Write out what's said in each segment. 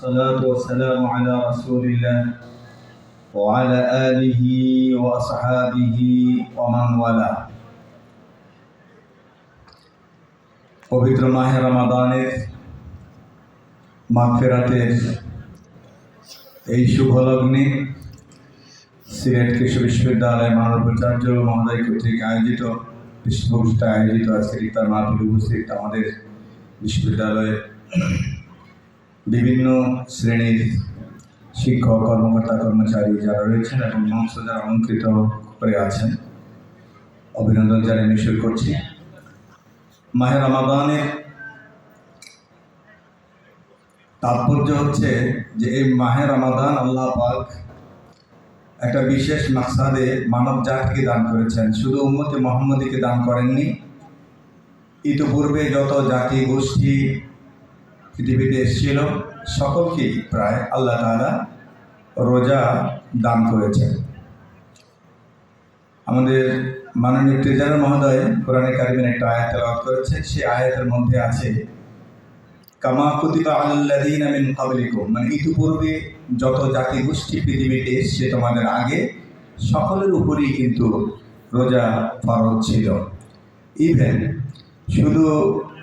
الصلاة والسلام على رسول الله وعلى آله وأصحابه ومن والاه পবিত্র মাহে রমাদানের মাগফেরাতের এই শুভ লগ্নে সিলেট কৃষি বিশ্ববিদ্যালয় মানবাচার্য মহোদয় কর্তৃক আয়োজিত বিশ্বভূষিত আয়োজিত আজকের ইফতার মাহফিল উপস্থিত আমাদের বিশ্ববিদ্যালয়ের বিভিন্ন শ্রেণির শিক্ষক, কর্মকর্তা, কর্মচারী যারা রয়েছেন এবং মঞ্চ যারা অলঙ্কৃত করে আছেন, অভিনন্দন জানিয়ে নিশ্চয় করছি। মাহে রমাদানের তাৎপর্য হচ্ছে যে এই মাহে রমাদান আল্লাহ পাক একটা বিশেষ মাকসাদে মানব জাতিকে দান করেছেন। শুধু উম্মতে মোহাম্মদীকে দান করেননি, ইতিপূর্বে যত জাতি, গোষ্ঠী পৃথিবীতে এসেছিল। সকলকেই প্রায় আল্লাহ তাআলা রোজা দান করেছেন। আমাদের মাননীয় ট্রেজারার মহোদয় কোরআনে কারিমের একটা আয়াত তেলাওয়াত করেছেন সেই আয়াতের মধ্যে আছে, কামা কুতিবা আলাল্লাযীনা মিন ক্বাবলিকুম। মানে ইতিপূর্বে যত জাতি গোষ্ঠী পৃথিবীতে এসছে তোমাদের আগে, সকলের উপরেই কিন্তু রোজা ফরজ ছিল। ইভেন শুধু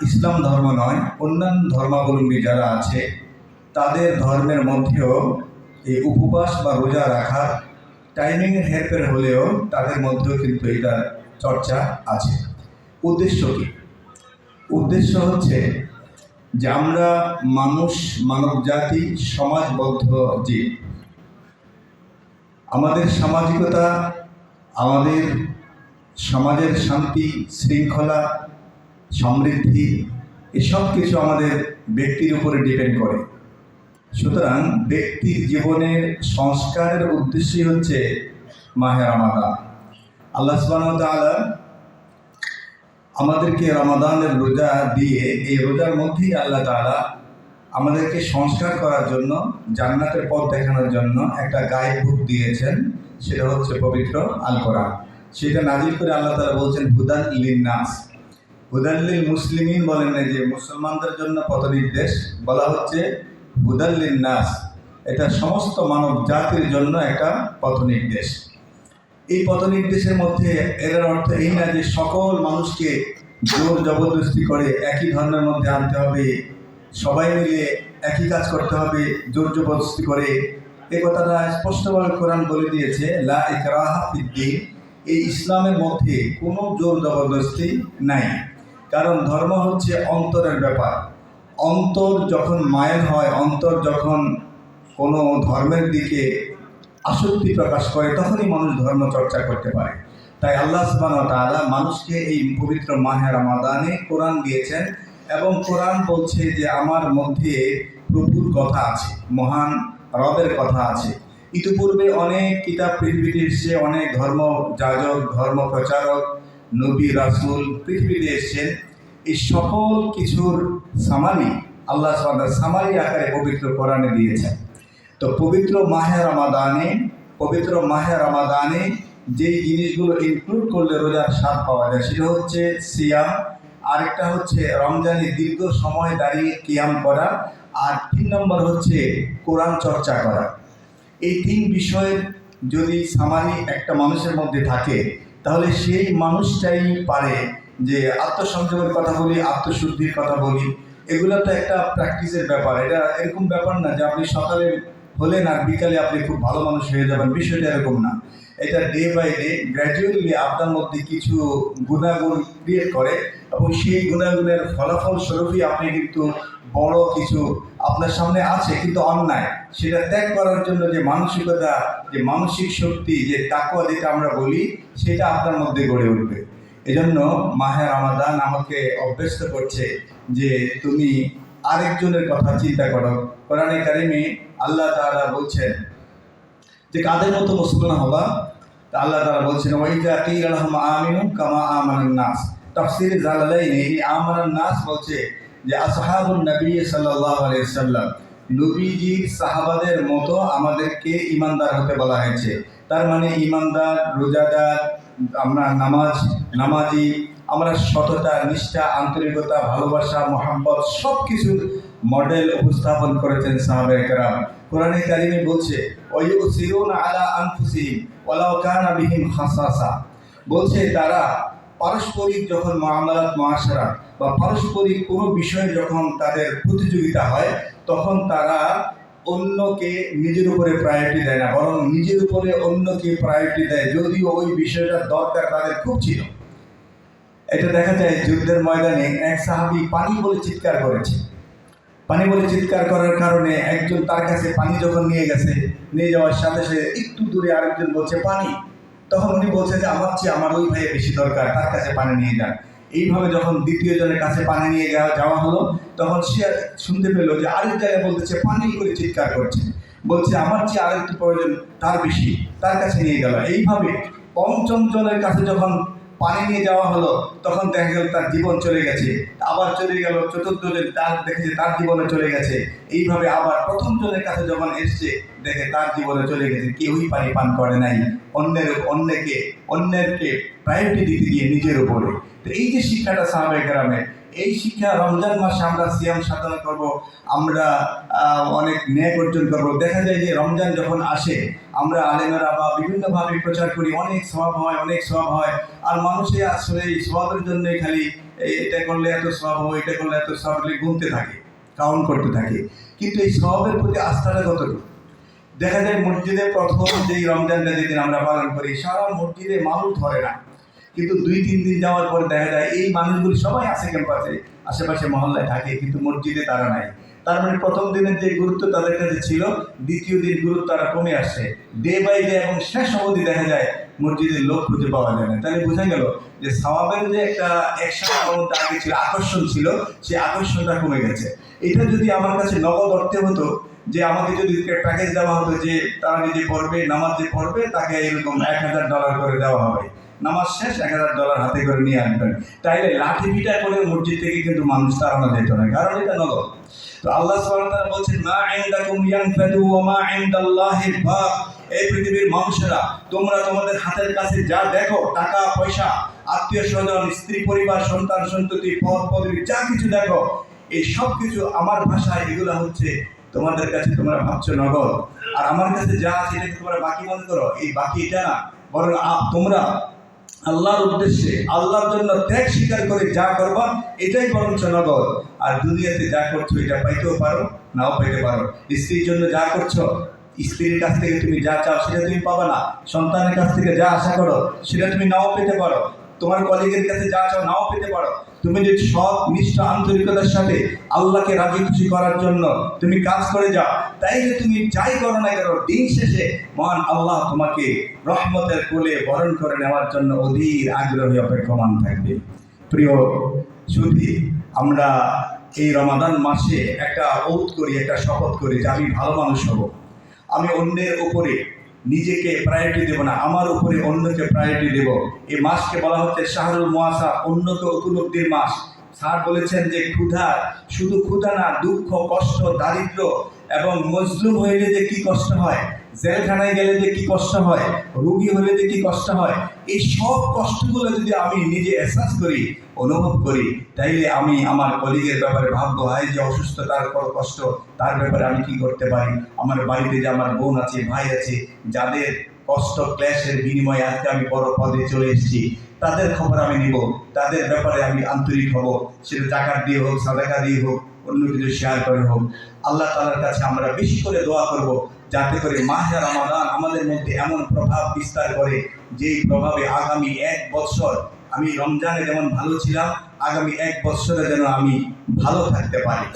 ইসলাম ধর্ম নয়, অন্যান্য ধর্মাবলম্বী যারা আছে, তাদের ধর্মের মধ্যেও এই উপবাস বা রোজা রাখার টাইমিংয়ের হেরফের হলেও তাদের মধ্যেও কিন্তু এটা চর্চা আছে। উদ্দেশ্য কি? উদ্দেশ্য হচ্ছে যে আমরা মানুষ, মানব জাতি, সমাজবদ্ধ জীব। আমাদের সামাজিকতা, আমাদের সমাজের শান্তি, শৃঙ্খলা সমৃদ্ধি এসব কিছু আমাদের ব্যক্তির উপরে ডিপেন্ড করে। সুতরাং ব্যক্তির জীবনের সংস্কারের উদ্দেশ্যই হচ্ছে মাহে রমাদান। আল্লাহ সুবহানাহু আমাদেরকে রমাদানের রোজা দিয়ে, এই রোজার মধ্যেই আল্লাহ তাআলা আমাদেরকে সংস্কার করার জন্য, জান্নাতের পথ দেখানোর জন্য একটা গাইড বুক দিয়েছেন, সেটা হচ্ছে পবিত্র আল সেটা নাজিল করে আল্লাহ তাআলা বলছেন হুদান লিন্নাস। হুদাল্লিল মুসলিমিন বলেন না যে মুসলমানদের জন্য পথ নির্দেশ বলা হচ্ছে হুদাল্লিন নাস। এটা সমস্ত মানব জাতির জন্য একটা পথ নির্দেশ এই পথ নির্দেশের মধ্যে এর অর্থ এই না যে সকল মানুষকে জোর জবরদস্তি করে একই ধর্মের মধ্যে আনতে হবে, সবাই মিলে একই কাজ করতে হবে, জোর জবরদস্তি করে। এ কথাটা স্পষ্টভাবে কোরআন বলে দিয়েছে, লা ইকরাহা ফিদ্দিন এই ইসলামের মধ্যে কোনো জোর জবরদস্তি নাই। কারণ ধর্ম হচ্ছে অন্তরের ব্যাপার। অন্তর যখন মায়ের হয়, অন্তর যখন কোনো ধর্মের দিকে আসক্তি প্রকাশ করে, তখনই মানুষ ধর্ম চর্চা করতে পারে। তাই আল্লাহ তাআলা মানুষকে এই পবিত্র মাহে রমাদানে কোরআন দিয়েছেন এবং কোরআন বলছে যে আমার মধ্যে প্রভুর কথা আছে, মহান রবের কথা আছে। ইতিপূর্বে অনেক কিতাব, পৃথিবীতে এসছে অনেক ধর্ম যাজক ধর্ম প্রচারক নবী, রাসূল পৃথিবীতে এসছেন এই সকল কিছুর সামানি আল্লাহ সামারি আকারে পবিত্র কোরআনে দিয়েছেন। তো পবিত্র মাহে রমাদানে, পবিত্র মাহে রমাদানে যেই জিনিসগুলো ইনক্লুড করলে রোজার স্বাদ পাওয়া যায়, সেটা হচ্ছে সিয়াম, আরেকটা হচ্ছে রমজানে দীর্ঘ সময় দাঁড়িয়ে কিয়াম করা, আর তিন নম্বর হচ্ছে কোরআন চর্চা করা। এই তিন বিষয়ের যদি সামারি একটা মানুষের মধ্যে থাকে তাহলে সেই মানুষটাই পারে যে আত্মসংযমের কথা বলি, আত্মশুদ্ধির কথা বলি। এগুলো তো একটা প্র্যাকটিসের ব্যাপার। এটা এরকম ব্যাপার না যে আপনি সকালে হলেন আর বিকালে আপনি খুব ভালো মানুষ হয়ে যাবেন। বিষয়টা এরকম না। এটা ডে বাই ডে গ্র্যাজুয়ালি আপনার মধ্যে কিছু গুণাগুণ ক্রিয়েট করে এবং সেই গুণাগুণের ফলাফল স্বরূপই আপনি কিন্তু বড় কিছু আপনার সামনে আছে কিন্তু অন্যায়। সেটা ত্যাগ করার জন্য যে মানসিকতা, যে মানসিক শক্তি, যে তাকুয়া যেটা আমরা বলি, সেটা আপনার মধ্যে গড়ে উঠবে। এজন্য মাহে রমাদান আমাকে অভ্যস্ত করছে যে তুমি আরেকজনের কথা চিন্তা করো। কোরআনে কারিমে আল্লাহ তাআলা বলছেন যে কাদের মতো মুসলমান হবা আল্লাহ তাআলা বলছেন ওই কিল লাহুম আমিনু কামা আমানান নাস। তাফসীর জালালাইনে এই আমানান নাস বলছে যে, আসহাবুন নবী আলাইহি সাল্লাম নবীজির সাহাবাদের মতো আমাদেরকে ইমানদার হতে বলা হয়েছে। তার মানে ইমানদার রোজাদার, আমরা নামাজ, নামাজি, আমরা সততা, নিষ্ঠা, আন্তরিকতা, ভালোবাসা, মহাব্বত সব কিছুর মডেল উপস্থাপন করেছেন সাহাবে একরাম কোরআনে কারিমে বলছে আলা বলছে, তারা পারস্পরিক যখন মহামালাত মহাসারা বা পারস্পরিক কোনো বিষয়ে যখন তাদের প্রতিযোগিতা হয়, তখন তারা অন্যকে নিজের উপরে প্রায়োরিটি দেয় না, বরং নিজের উপরে অন্যকে প্রায়োরিটি দেয়। যদিও ওই বিষয়টার দরকার তাদের খুব ছিল। এটা দেখা যায় যুদ্ধের ময়দানে এক সাহাবি পানি বলে চিৎকার করেছে। পানি বলে চিৎকার করার কারণে একজন তার কাছে পানি যখন নিয়ে গেছে, নিয়ে যাওয়ার সাথে সাথে একটু দূরে আরেকজন বলছে, পানি। তখন উনি বলছে যে, আমার চেয়ে আমার ওই ভাইয়ের বেশি দরকার, তার কাছে পানি নিয়ে যান। এইভাবে যখন দ্বিতীয় জনের কাছে পানি নিয়ে যাওয়া যাওয়া হলো, তখন সে শুনতে পেল যে আরেক জায়গায় বলতেছে, পানি করে চিৎকার করছে। বলছে, আমার চেয়ে আরেকটু প্রয়োজন তার বেশি, তার কাছে নিয়ে গেল। এইভাবে পঞ্চম জনের কাছে যখন পানি নিয়ে যাওয়া হলো, তখন দেখা গেল তার জীবন চলে গেছে। আবার চলে গেল চতুর্থ জন, তার দেখেছে তার জীবনে চলে গেছে। এইভাবে আবার প্রথম জনের কাছে যখন এসছে, দেখে তার জীবনে চলে গেছে। কেউই পানি পান করে নাই। অন্যের অন্যকে অন্যেরকে প্রায়োরিটি দিতে গিয়ে নিজের উপরে। তো এই যে শিক্ষাটা সাহাবে গ্রামে এই শিক্ষা রমজান মাসে আমরা সিয়াম সাধনা করব, আমরা অনেক ন্যায় অর্জন করব। দেখা যায় যে রমজান যখন আসে, আমরা আলেমেরা বা বিভিন্নভাবে প্রচার করি, অনেক স্বভাব হয়, অনেক স্বভাব হয়। আর মানুষে আসলে এই স্বভাবের জন্যই খালি এটা করলে এত স্বভাব হয় এটা করলে এত স্বভাব গুনতে থাকে, কাউন্ট করতে থাকে। কিন্তু এই স্বভাবের প্রতি আস্থাটা কতটুকু? দেখা যায় মসজিদে প্রথম যেই রমজানটা যেদিন আমরা পালন করি, সারা মসজিদে মানুষ ধরে না। কিন্তু দুই, তিন দিন যাওয়ার পর দেখা যায় এই মানুষগুলি সবাই আছে ক্যাম্পাসে, আশেপাশে মহল্লায় থাকে, কিন্তু মসজিদে তারা নাই। তার মানে প্রথম দিনের যে গুরুত্ব তাদের কাছে ছিল, দ্বিতীয় দিন গুরুত্ব তারা কমে আসছে। ডে বাই ডে এবং শেষ অবধি দেখা যায় মসজিদের লোক খুঁজে পাওয়া যায় না। তাহলে বোঝা গেল যে সওয়াবের যে একটা মধ্যে আগে ছিল আকর্ষণ ছিল সেই আকর্ষণটা কমে গেছে। এটা যদি আমার কাছে নগদ অর্থে হতো, যে আমাকে যদি প্যাকেজ দেওয়া হতো যে তারা নিজে পড়বে, নামাজ যে পড়বে, তাকে এরকম এক হাজার ডলার করে দেওয়া হবে। নামাজ শেষ, এক হাজার ডলার হাতে করে নিয়ে আসবেন। তাইলে লাঠি পিটা করে মসজিদ থেকে কিন্তু মানুষ তাড়ানো যেত না, কারণ এটা নগদ। তো আল্লাহ সুবহানাহু বলছেন, মা ইনদাকুম ইয়ানফাদু ওয়া মা ইনদাল্লাহি বাক এই পৃথিবীর মানুষেরা, তোমরা তোমাদের হাতের কাছে যা দেখো, টাকা, পয়সা, আত্মীয় স্বজন, স্ত্রী পরিবার, সন্তান, সন্ততি, পদ, পদবী, যা কিছু দেখো, এই সব কিছু আমার ভাষায় এগুলো হচ্ছে তোমাদের কাছে তোমরা ভাবছ নগদ। আর আমার কাছে যা আছে এটাকে তোমরা বাকি মনে করো? এই বাকি এটা না, বরং তোমরা আল্লাহর উদ্দেশ্যে আল্লাহর জন্য ত্যাগ স্বীকার করে যা করবা, এটাই বরঞ্চ নগদ। আর দুনিয়াতে যা করছ, এটা পাইতেও পারো, নাও পাইতে পারো। স্ত্রীর জন্য যা করছ, স্ত্রীর কাছ থেকে তুমি যা চাও, সেটা তুমি পাবা না। সন্তানের কাছ থেকে যা আশা করো, সেটা তুমি নাও পেতে পারো। তোমার কলিগের কাছে যা চাও নাও পেতে পারো। তুমি যদি সৎ, নিষ্ঠ, আন্তরিকতার সাথে আল্লাহকে রাজি খুশি করার জন্য তুমি কাজ করে যাও, তাইলে তুমি যাই করো না কেন, দিন শেষে মহান আল্লাহ তোমাকে রহমতের কোলে বরণ করে নেওয়ার জন্য অধীর আগ্রহী অপেক্ষমান থাকবে। প্রিয় সুধী, আমরা এই রমাদান মাসে একটা ঔত করি, একটা শপথ করি যে আমি ভালো মানুষ হব। আমি অন্যের উপরে নিজেকে প্রায়োরিটি দেব না, আমার উপরে অন্যকে প্রায়োরিটি দেব। এই মাসকে বলা হচ্ছে শাহরুল মুআসা অন্যকে উপলব্ধির মাস। স্যার বলেছেন যে ক্ষুধা শুধু ক্ষুধা না, দুঃখ, কষ্ট দারিদ্র এবং মজলুম হইলে যে কি কষ্ট হয়, জেলখানায় গেলে যে কি কষ্ট হয়, রুগী হলে যে কি কষ্ট হয়, এই সব কষ্টগুলো যদি আমি নিজে এহসাস করি, অনুভব করি, তাইলে আমি আমার কলিগের ব্যাপারে ভাববো, হয়, যে অসুস্থতার বড় কষ্ট, তার ব্যাপারে আমি কি করতে পারি? আমার বাড়িতে যে আমার বোন আছে, ভাই আছে, যাদের কষ্ট, ক্লেশের বিনিময়ে আজকে আমি বড় পদে চলে এসেছি, তাদের খবর আমি নিব, তাদের ব্যাপারে আমি আন্তরিক হব, সেটা টাকার দিয়ে হোক, সাদাকা দিয়ে হোক অন্য কিছু শেয়ার করে হোক। আল্লাহ তালার কাছে আমরা বেশি করে দোয়া করব যাতে করে মাহে রমাদান আমাদের মধ্যে এমন প্রভাব বিস্তার করে, যেই প্রভাবে আগামী এক বছর আমি রমজানে যেমন ভালো ছিলাম, আগামী এক বছরে যেন আমি ভালো থাকতে পারি।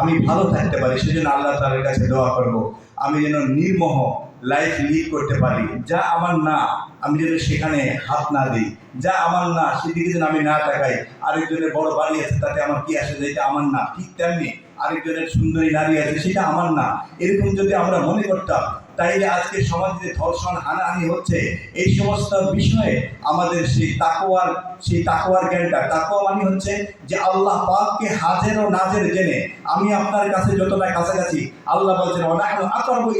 আমি ভালো থাকতে পারি, সেজন্য আল্লাহ তালার কাছে দোয়া করব। আমি যেন নির্মোহ লাইফ লিড করতে পারি। যা আমার না, আমি যেন সেখানে হাত না দিই। যা আমার না, সেদিকে যেন আমি না তাকাই। আরেকজনের বড় বাড়ি আছে, তাতে আমার কি আসে যে এটা আমার না। ঠিক তেমনি আরেকজনের সুন্দরী নারী আছে, সেটা আমার না। এরকম যদি আমরা মনে করতাম তাইলে আজকে সমাজে ধর্ষণ, হানাহানি হচ্ছে, এই সমস্ত বিষয়ে আমাদের সেই তাকোয়ার সেই তাকোয়ার জ্ঞানটা তাকোয়া মানে হচ্ছে যে আল্লাহ পাককে হাজের ও নাজের জেনে আমি আপনার কাছে যতটা কাছাকাছি, আল্লাহ বলছেন আকরাবু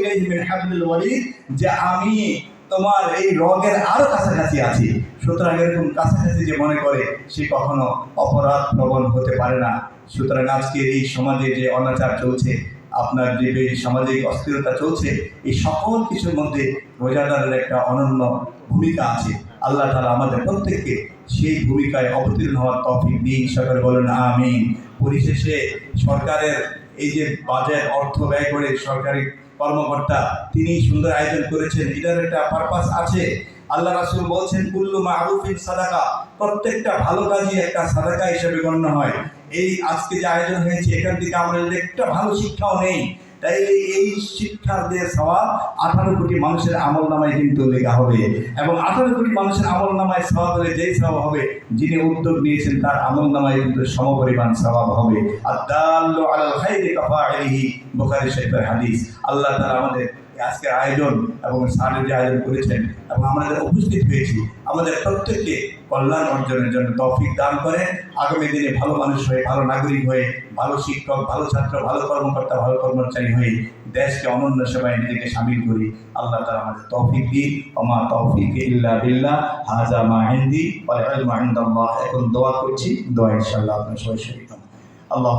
যে আমি তোমার এই রগের আরও কাছাকাছি আছি। সুতরাং এরকম কাছাকাছি যে মনে করে, সে কখনো অপরাধ প্রবণ হতে পারে না। সুতরাং আজকের এই সমাজে যে অনাচার চলছে আপনার যে সামাজিক অস্থিরতা চলছে, এই সকল কিছুর মধ্যে রোজাদারের একটা অনন্য ভূমিকা আছে। আল্লাহ তালা আমাদের প্রত্যেককে সেই ভূমিকায় অবতীর্ণ হওয়ার তফিক দিন। সরকার বলেন, আমিন। পরিশেষে সরকারের এই যে বাজেট, অর্থ ব্যয় করে সরকারি কর্মকর্তা তিনি সুন্দর আয়োজন করেছেন। এটার একটা পারপাস আছে। আল্লাহ রাসুল বলছেন, কুল্লু মাহরুফিন সাদাকা। প্রত্যেকটা ভালো কাজই একটা সাদাকা হিসেবে গণ্য হয়। এই আজকে যে আয়োজন হয়েছে, এখান থেকে যদি একটা ভালো শিক্ষাও নেই। তাই এই শিক্ষার যে সওয়াব আঠারো কোটি মানুষের আমল নামায় কিন্তু লেখা হবে। এবং আঠারো কোটি মানুষের আমল নামায় সওয়াব হলে যেই সওয়াব হবে, যিনি উদ্যোগ নিয়েছেন, তার আমল নামায় কিন্তু সমপরিমাণ সওয়াব হবে। আর দাল্লু আলাল খাইরি বুখারী শরীফের হাদিস। আল্লাহ তাআলা আমাদের আজকের আয়োজন এবং স্যারের যে আয়োজন করেছেন এবং আমাদের উপস্থিত হয়েছি, আমাদের প্রত্যেককে কল্যাণ অর্জনের জন্য তৌফিক দান করেন। আগামী দিনে ভালো মানুষ হয়ে, ভালো নাগরিক হয়ে, ভালো শিক্ষক, ভালো ছাত্র, ভালো কর্মকর্তা, ভালো কর্মচারী হয়ে দেশকে অনন্য সেবায় নিজেকে সামিল করি। আল্লাহ তালা আমাদের তৌফিক দিন। ওমা তৌফিক ইল্লা বিল্লাহ। হাজা মা হিন্দি ওয়াল ইলমু ইনদাল্লাহ। এখন দোয়া করছি। দোয়া ইনশাআল্লাহ আপনার সবাই শরীর আল্লাহ